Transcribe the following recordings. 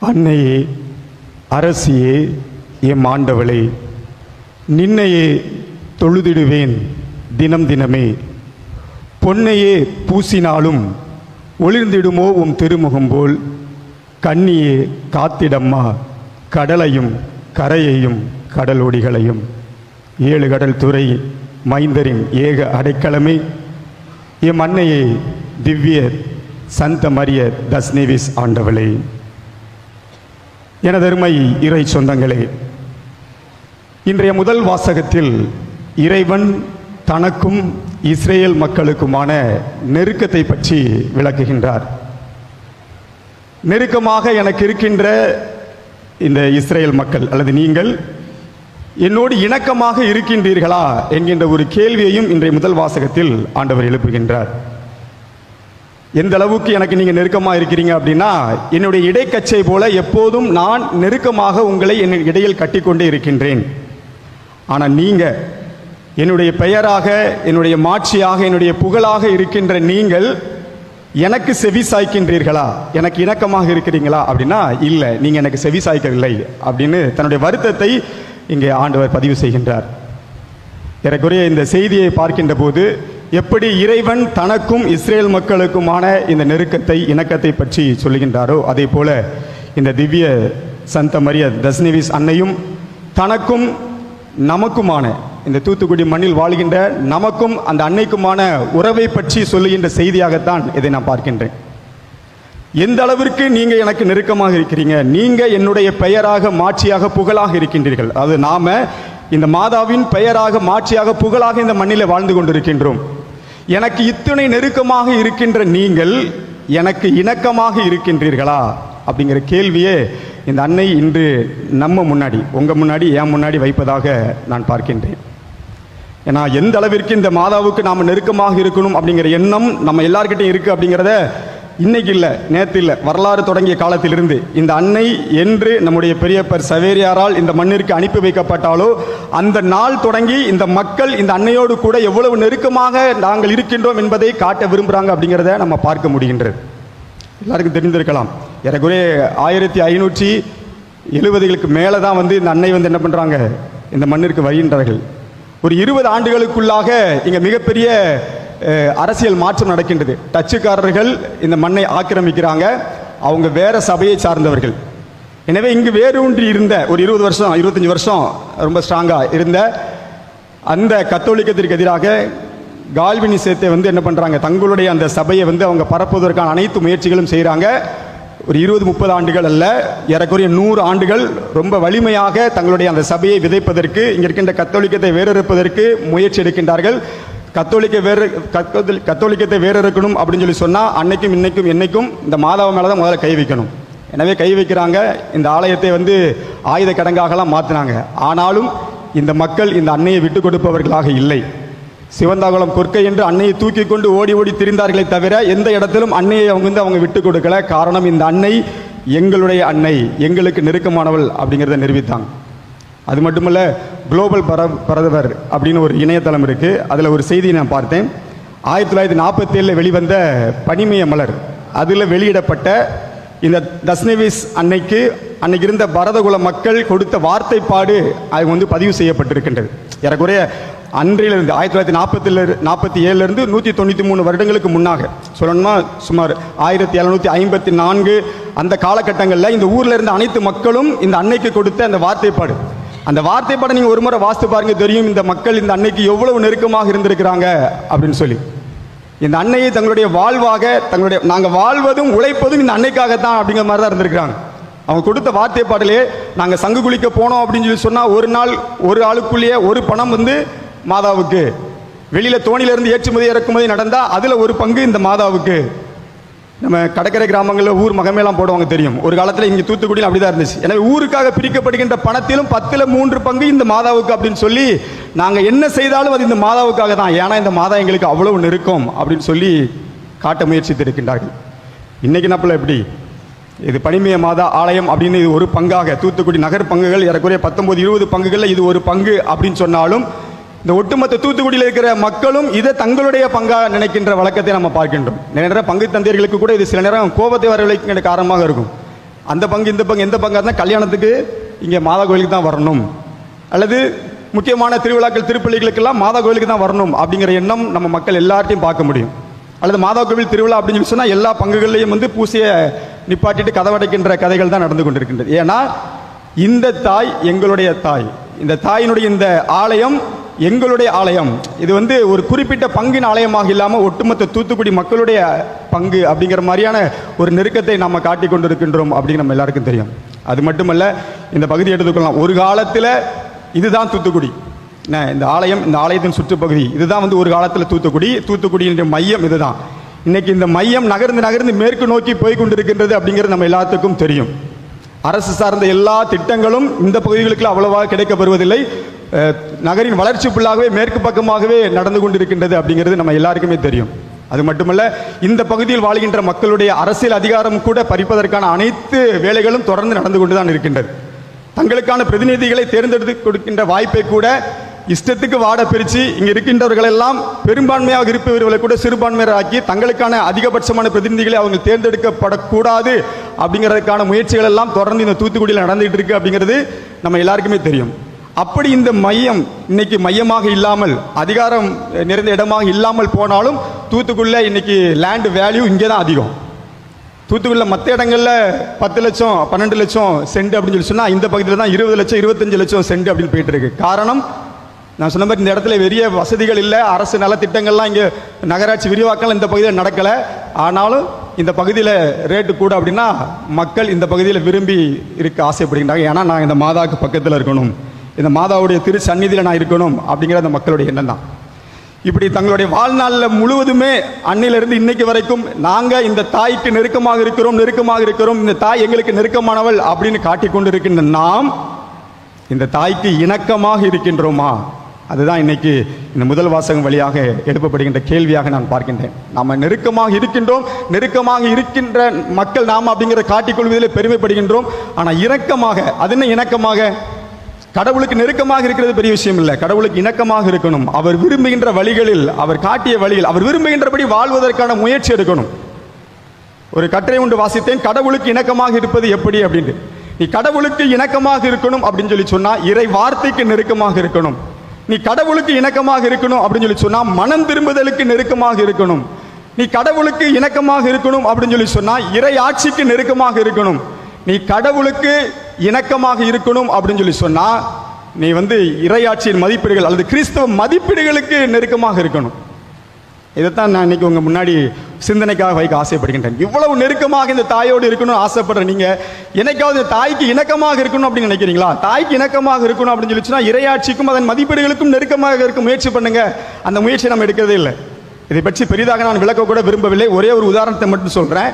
அன்னையே அரசியே எம் ஆண்டவளே நின்னையே தொழுதிடுவேன் தினம் தினமே. பொன்னையே பூசினாலும் ஒளிர்ந்திடுமோ உம் திருமுகம் போல். கண்ணியே காத்திடம்மா கடலையும் கரையையும் கடலோடிகளையும். ஏழு கடல் துறை மைந்தரின் ஏக அடைக்கலமே. எம் அன்னையே திவ்ய சந்த மரிய தஸ்னேவிஸ் ஆண்டவளே. எனதருமை இறை சொந்தங்களே இன்றைய முதல் வாசகத்தில் இறைவன் தனக்கும் இஸ்ரேல் மக்களுக்குமான நெருக்கத்தை பற்றி விளக்குகின்றார். நெருக்கமாக எனக்கு இருக்கின்ற இந்த இஸ்ரேல் மக்கள் அல்லது நீங்கள் என்னோடு இணக்கமாக இருக்கின்றீர்களா என்கின்ற ஒரு கேள்வியையும் இன்றைய முதல் வாசகத்தில் ஆண்டவர் எழுப்புகின்றார். எந்த அளவுக்கு எனக்கு நீங்கள் நெருக்கமாக இருக்கிறீங்க அப்படின்னா என்னுடைய இடைக்கச்சை போல எப்போதும் நான் நெருக்கமாக உங்களை என் இடையில் கட்டிக்கொண்டே இருக்கின்றேன். ஆனால் நீங்கள் என்னுடைய பெயராக என்னுடைய மாட்சியாக என்னுடைய புகழாக இருக்கின்ற நீங்கள் எனக்கு செவி சாய்க்கின்றீர்களா? எனக்கு இணக்கமாக இருக்கிறீங்களா? அப்படின்னா இல்லை நீங்கள் எனக்கு செவி சாய்க்கவில்லை அப்படின்னு தன்னுடைய வருத்தத்தை இங்கே ஆண்டவர் பதிவு செய்கின்றார். ஏறக்குறைய இந்த செய்தியை பார்க்கின்ற போது எப்படி இறைவன் தனக்கும் இஸ்ரேல் மக்களுக்குமான இந்த நெருக்கத்தை இணக்கத்தை பற்றி சொல்லுகின்றாரோ அதே போல இந்த திவ்ய சந்த மரிய தஸ்னிவிஸ் அன்னையும் தனக்கும் நமக்குமான இந்த தூத்துக்குடி மண்ணில் வாழ்கின்ற நமக்கும் அந்த அன்னைக்குமான உறவை பற்றி சொல்லுகின்ற செய்தியாகத்தான் இதை நான் பார்க்கின்றேன். எந்த அளவிற்கு நீங்கள் எனக்கு நெருக்கமாக இருக்கிறீங்க நீங்கள் என்னுடைய பெயராக மாட்சியாக புகழாக இருக்கின்றீர்கள். அது நாம் இந்த மாதாவின் பெயராக மாட்சியாக புகழாக இந்த மண்ணில் வாழ்ந்து கொண்டிருக்கின்றோம். எனக்கு இத்தனை நெருக்கமாக இருக்கின்ற நீங்கள் எனக்கு இணக்கமாக இருக்கின்றீர்களா? அப்படிங்கிற கேள்வியே இந்த அன்னை இன்று நம்ம முன்னாடி உங்கள் முன்னாடி என் முன்னாடி வைப்பதாக நான் பார்க்கின்றேன். ஏன்னா எந்த அளவிற்கு இந்த மாதாவுக்கு நாம் நெருக்கமாக இருக்கணும் அப்படிங்கிற எண்ணம் நம்ம எல்லார்கிட்டையும் இருக்குது அப்படிங்கிறத இன்னைக்கு இல்லை நேற்று இல்லை வரலாறு தொடங்கிய காலத்திலிருந்து இந்த அன்னை என்று நம்முடைய பெரியப்பர் சவேரியாரால் இந்த மண்ணிற்கு அனுப்பி வைக்கப்பட்டாலோ அந்த நாள் தொடங்கி இந்த மக்கள் இந்த அன்னையோடு கூட எவ்வளவு நெருக்கமாக நாங்கள் இருக்கின்றோம் என்பதை காட்ட விரும்புகிறாங்க அப்படிங்கிறத நம்ம பார்க்க முடிகின்றது. எல்லாருக்கும் தெரிந்திருக்கலாம். ஏறக்குறைய ஆயிரத்தி ஐநூற்றி எழுபதுகளுக்கு மேலே தான் வந்து இந்த அன்னை வந்து என்ன பண்ணுறாங்க இந்த மண்ணிற்கு வருகின்றார்கள் ஒரு இருபது ஆண்டுகளுக்குள்ளாக இங்கே மிகப்பெரிய அரசியல் மாற்றம் நடக்கின்றது. டச்சுக்காரர்கள் இந்த மண்ணை ஆக்கிரமிக்கிறாங்க. அவங்க வேற சபையை சார்ந்தவர்கள். எனவே இங்கு வேரூன்றி இருந்த ஒரு இருபது வருஷம் இருபத்தஞ்சி வருஷம் ரொம்ப ஸ்ட்ராங்காக இருந்த அந்த கத்தோலிக்கத்திற்கு எதிராக கால்வினிசத்தை வந்து என்ன பண்ணுறாங்க தங்களுடைய அந்த சபையை வந்து அவங்க பரப்புவதற்கான அனைத்து முயற்சிகளும் செய்கிறாங்க ஒரு இருபது முப்பது ஆண்டுகள் அல்ல ஏறக்குறைய நூறு ஆண்டுகள் ரொம்ப வலிமையாக தங்களுடைய அந்த சபையை விதைப்பதற்கு இங்கே இருக்கின்ற கத்தோலிக்கத்தை வேறறுப்பதற்கு முயற்சி எடுக்கின்றார்கள். கத்தோலிக்க வேறு கத்தோலி- கத்தோலிக்கத்தை இருக்கணும் அப்படின்னு சொல்லி சொன்னால் அன்னைக்கும் இன்னைக்கும் என்னைக்கும் இந்த மாதாவை மேலே தான் முதல்ல கை வைக்கணும். எனவே கை வைக்கிறாங்க. இந்த ஆலயத்தை வந்து ஆயுத கடங்காகலாம் மாற்றினாங்க ஆனாலும் இந்த மக்கள் இந்த அன்னையை விட்டு கொடுப்பவர்களாக இல்லை. சிவந்தாகுளம் கொற்கை என்று அன்னையை தூக்கி கொண்டு ஓடி ஓடி திரிந்தார்களே தவிர எந்த இடத்திலும் அன்னையை அவங்க வந்து அவங்க விட்டு கொடுக்கல. காரணம் இந்த அன்னை எங்களுடைய அன்னை எங்களுக்கு நெருக்கமானவள் அப்படிங்கிறத நிரூபித்தாங்க. அது மட்டுமல்ல குளோபல் பர பரதவர் அப்படின்னு ஒரு இணையதளம் இருக்குது அதில் ஒரு செய்தியை நான் பார்த்தேன். ஆயிரத்தி தொள்ளாயிரத்தி நாற்பத்தேழில் வெளிவந்த பனிமய மலர். அதில் வெளியிடப்பட்ட இந்த தஸ்னவிஸ் அன்னைக்கு அன்னைக்கு இருந்த பரதகுல மக்கள் கொடுத்த வார்த்தைப்பாடு அது வந்து பதிவு செய்யப்பட்டிருக்கின்றது. ஏறக்குறைய அன்றிலிருந்து ஆயிரத்தி தொள்ளாயிரத்தி நாற்பத்தில் நாற்பத்தி ஏழுலேருந்து நூற்றி தொண்ணூற்றி மூணு வருடங்களுக்கு முன்னாக சொல்லணுமா சுமார் ஆயிரத்தி எழுநூற்றி ஐம்பத்தி நான்கு அந்த காலகட்டங்களில் இந்த ஊரில் இருந்த அனைத்து மக்களும் இந்த அன்னைக்கு கொடுத்த அந்த வார்த்தைப்பாடு. அந்த வார்த்தைப்பாடை நீங்கள் ஒரு முறை வாசித்து பாருங்க தெரியும் இந்த மக்கள் இந்த அன்னைக்கு எவ்வளவு நெருக்கமாக இருந்திருக்கிறாங்க அப்படின்னு சொல்லி. இந்த அன்னையை தங்களுடைய வாழ்வாக தங்களுடைய நாங்கள் வாழ்வதும் உழைப்பதும் இந்த அன்னைக்காகத்தான் அப்படிங்கிற மாதிரி தான் இருந்திருக்கிறாங்க. அவங்க கொடுத்த வார்த்தைப்பாட்டிலே நாங்கள் சங்கு குளிக்க போனோம் அப்படின்னு சொல்லி சொன்னால் ஒரு நாள் ஒரு ஆளுக்குள்ளேயே ஒரு பணம் வந்து மாதாவுக்கு. வெளியில் தோணியிலிருந்து ஏற்றுமதி இறக்குமதி நடந்தால் அதில் ஒரு பங்கு இந்த மாதாவுக்கு. நம்ம கடற்கரை கிராமங்களில் ஊர் மகமேலாம் போடுவாங்க தெரியும். ஒரு காலத்தில் இங்கே தூத்துக்குடியில் அப்படிதான் இருந்துச்சு. எனவே ஊருக்காக பிரிக்கப்படுகின்ற பணத்திலும் பத்தில் மூன்று பங்கு இந்த மாதாவுக்கு அப்படின்னு சொல்லி நாங்கள் என்ன செய்தாலும் அது இந்த மாதாவுக்காக தான். ஏன்னா இந்த மாதா எங்களுக்கு அவ்வளவு நெருக்கம் அப்படின்னு சொல்லி காட்ட முயற்சித்திருக்கின்றார்கள் இன்றைக்கி நப்பில் எப்படி இது பனிமய மாதா ஆலயம் அப்படின்னு இது ஒரு பங்காக தூத்துக்குடி நகர் பங்குகள் ஏறக்குறைய பத்தொம்பது இருபது பங்குகளில் இது ஒரு பங்கு அப்படின்னு சொன்னாலும் இந்த ஒட்டுமொத்த தூத்துக்குடியில் இருக்கிற மக்களும் இதை தங்களுடைய பங்காக நினைக்கின்ற வழக்கத்தை நம்ம பார்க்கின்றோம். நிறைய பங்கு தந்தையர்களுக்கு கூட இது சில நேரம் கோபத்தை வரவழைக்கின்ற காரணமாக இருக்கும். அந்த பங்கு இந்த பங்கு எந்த பங்காக இருந்தால் கல்யாணத்துக்கு இங்கே மாதா கோயிலுக்கு தான் வரணும். அல்லது முக்கியமான திருவிழாக்கள் திருப்பள்ளிகளுக்கெல்லாம் மாதா கோயிலுக்கு தான் வரணும் அப்படிங்கிற எண்ணம் நம்ம மக்கள் எல்லார்ட்டையும் பார்க்க முடியும். அல்லது மாதா கோவில் திருவிழா அப்படின்னு சொல்லி சொன்னால் எல்லா பங்குகள்லையும் வந்து பூசையை நிப்பாட்டிட்டு கதவடைக்கின்ற கதைகள் தான் நடந்து கொண்டிருக்கின்றது. ஏன்னா இந்த தாய் எங்களுடைய தாய். இந்த தாயினுடைய இந்த ஆலயம் எங்களுடைய ஆலயம். இது வந்து ஒரு குறிப்பிட்ட பங்கின் ஆலயமாக இல்லாமல் ஒட்டுமொத்த தூத்துக்குடி மக்களுடைய பங்கு அப்படிங்கிற மாதிரியான ஒரு நெருக்கத்தை நம்ம காட்டி கொண்டிருக்கின்றோம் அப்படின்னு நம்ம எல்லாருக்கும் தெரியும். அது மட்டுமல்ல இந்த பகுதி எடுத்துக்கொள்ளலாம். ஒரு காலத்தில் இதுதான் தூத்துக்குடி. என்ன இந்த ஆலயம் இந்த ஆலயத்தின் சுற்றுப்பகுதி. இதுதான் வந்து ஒரு காலத்தில் தூத்துக்குடி. தூத்துக்குடியினுடைய மையம் இதுதான். இன்னைக்கு இந்த மையம் நகர்ந்து நகர்ந்து மேற்கு நோக்கி போய் கொண்டிருக்கின்றது அப்படிங்கிறது நம்ம எல்லாத்துக்கும் தெரியும். அரசு சார்ந்த எல்லா திட்டங்களும் இந்த பகுதிகளுக்கு அவ்வளவாக கிடைக்கப்பெறுவதில்லை நகரின் வளர்ச்சி ஃபுல்லாகவே மேற்கு பக்கமாகவே நடந்து கொண்டிருக்கின்றது அப்படிங்கிறது நம்ம எல்லாருக்குமே தெரியும். அது மட்டுமல்ல இந்த பகுதியில் வாழ்கின்ற மக்களுடைய அரசியல் அதிகாரம் கூட பறிப்பதற்கான அனைத்து வேலைகளும் தொடர்ந்து நடந்து கொண்டு தான் இருக்கின்றது. தங்களுக்கான பிரதிநிதிகளை தேர்ந்தெடுத்து கொடுக்கின்ற வாய்ப்பை கூட இஷ்டத்துக்கு வாட பிரித்து இங்கே இருக்கின்றவர்களெல்லாம் பெரும்பான்மையாக இருப்பவர்களை கூட சிறுபான்மையராக்கி தங்களுக்கான அதிகபட்சமான பிரதிநிதிகளை அவங்க தேர்ந்தெடுக்கப்படக்கூடாது அப்படிங்கிறதுக்கான முயற்சிகள் எல்லாம் தொடர்ந்து இந்த தூத்துக்குடியில் நடந்துகிட்டு இருக்கு அப்படிங்கிறது நம்ம எல்லாருக்குமே தெரியும். அப்படி இந்த மையம் இன்னைக்கு மையமாக இல்லாமல் அதிகாரம் நிறைந்த இடமாக இல்லாமல் போனாலும் தூத்துக்குள்ளே இன்னைக்கு லேண்ட் வேல்யூ இங்கே தான் அதிகம். தூத்துக்குள்ள மற்ற இடங்களில் பத்து லட்சம் பன்னெண்டு லட்சம் சென்ட் அப்படின்னு சொல்லி சொன்னால் இந்த பகுதியில் தான் இருபது லட்சம் இருபத்தஞ்சு லட்சம் சென்ட் அப்படின்னு போயிட்டு இருக்கு. காரணம் நான் சொன்ன மாதிரி இந்த இடத்துல பெரிய வசதிகள் இல்லை அரசு நலத்திட்டங்கள்லாம் இங்கே நகராட்சி விரிவாக்கம் இந்த பகுதியில் நடக்கலை. ஆனாலும் இந்த பகுதியில் ரேட்டு கூட அப்படின்னா மக்கள் இந்த பகுதியில் விரும்பி இருக்க ஆசைப்படுகின்றாங்க. ஏன்னா நான் இந்த மாதாவுக்கு பக்கத்தில் இருக்கணும். இந்த மாதாவுடைய திரு சந்நிதியில் நான் இருக்கணும் அப்படிங்கிற அந்த மக்களுடைய எண்ணம் தான் இப்படி தங்களுடைய வாழ்நாளில் முழுவதுமே அன்னிலிருந்து இன்னைக்கு வரைக்கும் நாங்கள் இந்த தாய்க்கு நெருக்கமாக இருக்கிறோம் நெருக்கமாக இருக்கிறோம் இந்த தாய் எங்களுக்கு நெருக்கமானவள் அப்படின்னு காட்டிக் கொண்டிருக்கின்ற நாம் இந்த தாய்க்கு இணக்கமாக இருக்கின்றோமா? அதுதான் இன்னைக்கு இந்த முதல் வாசகம் வழியாக எழுப்பப்படுகின்ற கேள்வியாக நான் பார்க்கின்றேன். நாம் நெருக்கமாக இருக்கின்றோம் நெருக்கமாக இருக்கின்ற மக்கள் நாம் அப்படிங்கிற காட்டிக்கொள்வதிலே பெருமைப்படுகின்றோம். ஆனால் இணக்கமாக அது என்ன இணக்கமாக? கடவுளுக்கு நெருக்கமாக இருக்கிறது பெரிய விஷயம் இல்லை. கடவுளுக்கு இணக்கமாக இருக்கணும். அவர் விரும்புகின்ற வழிகளில் அவர் காட்டிய வழியில் அவர் விரும்புகின்றபடி வாழ்வதற்கான முயற்சி எடுக்கணும். ஒரு கட்டுரை ஒன்று வாசித்தேன் கடவுளுக்கு இணக்கமாக இருப்பது எப்படி அப்படின்ட்டு. நீ கடவுளுக்கு இணக்கமாக இருக்கணும் அப்படின்னு சொல்லி சொன்னா இறை வார்த்தைக்கு நெருக்கமாக இருக்கணும். நீ கடவுளுக்கு இணக்கமாக இருக்கணும் அப்படின்னு சொல்லி சொன்னா மனம் திரும்புதலுக்கு நெருக்கமாக இருக்கணும். நீ கடவுளுக்கு இணக்கமாக இருக்கணும் அப்படின்னு சொல்லி சொன்னா இறை ஆட்சிக்கு நெருக்கமாக இருக்கணும். நீ கடவுளுக்கு இணக்கமாக இருக்கணும் அப்படின்னு சொல்லி சொன்னால் நீ வந்து இறையாட்சியின் மதிப்பீடுகள் அல்லது கிறிஸ்தவ மதிப்பீடுகளுக்கு நெருக்கமாக இருக்கணும். இதைத்தான் நான் இன்னைக்கு உங்கள் முன்னாடி சிந்தனைக்காக வைக்க ஆசைப்படுகின்றேன். இவ்வளவு நெருக்கமாக இந்த தாயோடு இருக்கணும்னு ஆசைப்படுற நீங்கள் என்னைக்காவது தாய்க்கு இணக்கமாக இருக்கணும் அப்படின்னு நினைக்கிறீங்களா? தாய்க்கு இணக்கமாக இருக்கணும் அப்படின்னு சொல்லிச்சுன்னா இரையாட்சிக்கும் அதன் மதிப்பீடுகளுக்கும் நெருக்கமாக இருக்க முயற்சி பண்ணுங்க. அந்த முயற்சி நம்ம எடுக்கிறதே இல்லை. இதை பற்றி பெரிதாக நான் விளக்க கூட விரும்பவில்லை. ஒரே ஒரு உதாரணத்தை மட்டும் சொல்கிறேன்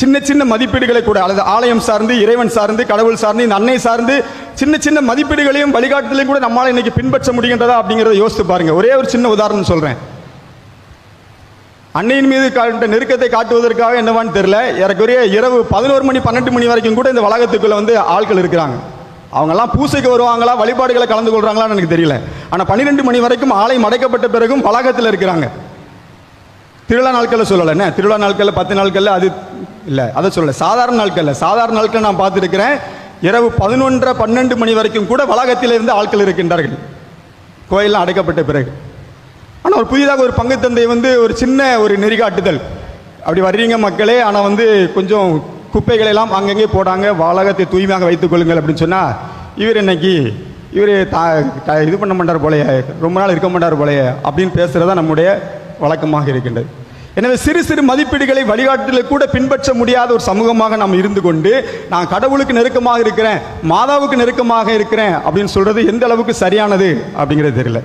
சின்ன சின்ன மதிப்பீடுகளை கூட அல்லது ஆலயம் சார்ந்து இறைவன் சார்ந்து கடவுள் சார்ந்து இந்த அன்னை சார்ந்து சின்ன சின்ன மதிப்பீடுகளையும் வழிகாட்டுதலையும் கூட நம்மளால இன்னைக்கு பின்பற்ற முடிகின்றதா அப்படிங்கிறத யோசித்து பாருங்க. ஒரே ஒரு சின்ன உதாரணம் சொல்றேன். அன்னையின் மீது காட்ட நெருக்கத்தை காட்டுவதற்காக என்னவான்னு தெரியல. ஏறக்குறைய இரவு பதினோரு மணி பன்னெண்டு மணி வரைக்கும் கூட இந்த வளாகத்துக்குள்ள வந்து ஆட்கள் இருக்கிறாங்க. அவங்கெல்லாம் பூசைக்கு வருவாங்களா வழிபாடுகளை கலந்து கொள்றாங்களான்னு எனக்கு தெரியல. ஆனால் பன்னிரெண்டு மணி வரைக்கும் ஆலயம் அடைக்கப்பட்ட பிறகும் வளாகத்தில் இருக்கிறாங்க. திருவிழா நாட்களில் சொல்லலை என்ன? திருவிழா நாட்களில் பத்து நாட்களில் அது இல்லை அதை சொல்லலை. சாதாரண நாட்களில் சாதாரண நாட்கள் நான் பார்த்துருக்கிறேன். இரவு பதினொன்றரை பன்னெண்டு மணி வரைக்கும் கூட வளாகத்தில் இருந்து ஆட்கள் இருக்கின்றார்கள். கோயிலெலாம் அடைக்கப்பட்ட பிறகு. ஆனால் ஒரு புதிதாக ஒரு பங்கு தந்தை வந்து ஒரு சின்ன ஒரு நெறிகாட்டுதல். அப்படி வர்றீங்க மக்களே ஆனால் வந்து கொஞ்சம் குப்பைகளை எல்லாம் அங்கங்கே போடாங்க வளாகத்தை தூய்மையாக வைத்துக் கொள்ளுங்கள் அப்படின்னு சொன்னால் இவர் இன்னைக்கு இவர் தா இது பண்ண மாட்டார் போலையே ரொம்ப நாள் இருக்க மாட்டார் போலையே அப்படின்னு பேசுகிறதா நம்முடைய வழக்கமாக இருக்கின்றது. எனவே சிறு சிறு மதிப்பீடுகளை வழிகாட்டுதலை கூட பின்பற்ற முடியாத ஒரு சமூகமாக நாம் இருந்து கொண்டு நான் கடவுளுக்கு நெருக்கமாக இருக்கிறேன் மாதாவுக்கு நெருக்கமாக இருக்கிறேன் அப்படின்னு சொல்றது எந்த அளவுக்கு சரியானது அப்படிங்கிறது தெரியல.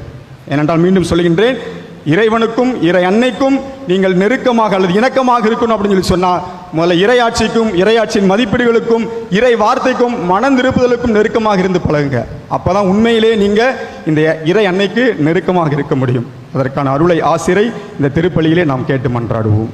ஏனென்றால் மீண்டும் சொல்கின்றேன் இறைவனுக்கும் இறை அன்னைக்கும் நீங்கள் நெருக்கமாக அல்லது இணக்கமாக இருக்கணும் அப்படின்னு சொல்லி சொன்னால் முதல்ல இறையாட்சிக்கும் இறையாட்சியின் மதிப்பீடுகளுக்கும் இறை வார்த்தைக்கும் மனம் திருப்புதலுக்கும் நெருக்கமாக இருந்து பழகுங்க. அப்பதான் உண்மையிலே நீங்கள் இந்த இறை அன்னைக்கு நெருக்கமாக இருக்க முடியும். அதற்கான அருளை ஆசிரை இந்த திருப்பலியிலே நாம் கேட்டு மன்றாடுவோம்.